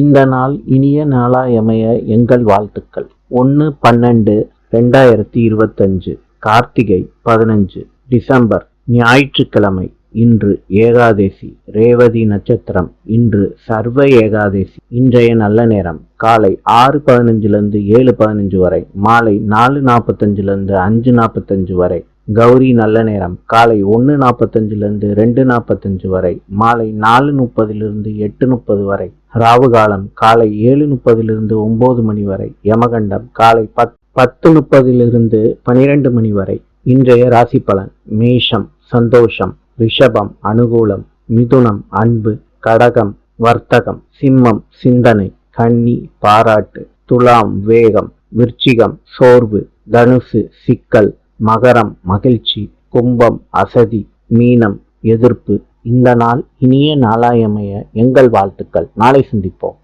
இந்த நாள் இனிய நாளாயமைய எங்கள் வாழ்த்துக்கள். ஒன்று பன்னெண்டு ரெண்டாயிரத்தி இருபத்தஞ்சு கார்த்திகை பதினஞ்சு டிசம்பர் ஞாயிற்றுக்கிழமை இன்று ஏகாதேசி ரேவதி நட்சத்திரம் இன்று சர்வ ஏகாதேசி. இன்றைய நல்ல நேரம் காலை ஆறு பதினஞ்சுலேருந்து ஏழு பதினஞ்சு வரை மாலை நாலு நாற்பத்தஞ்சுலேருந்து அஞ்சு நாற்பத்தஞ்சு வரை. கௌரி நல்ல நேரம். காலை ஒன்று நாற்பத்தஞ்சிலிருந்து ரெண்டு நாற்பத்தஞ்சு வரை. மாலை நாலு முப்பதிலிருந்து எட்டு முப்பது வரை. ராவு காலம் காலை ஏழு முப்பதிலிருந்து ஒம்பது மணி வரை. யமகண்டம் காலை பத் பத்து முப்பதிலிருந்து பனிரெண்டு மணி வரை. இன்றைய ராசி பலன் மேஷம் சந்தோஷம் ரிஷபம் அனுகூலம் மிதுனம் அன்பு கடகம் வர்த்தகம் சிம்மம் சிந்தனை கன்னி பாராட்டு துலாம் வேகம் விருச்சிகம் சோர்வு தனுசு சிக்கல் மகரம் மகிழ்ச்சி கும்பம் அசதி மீனம் எதிர்ப்பு. இந்த நாள் இனிய நாளாயமைய எங்கள் வாழ்த்துக்கள். நாளை சந்திப்போம்.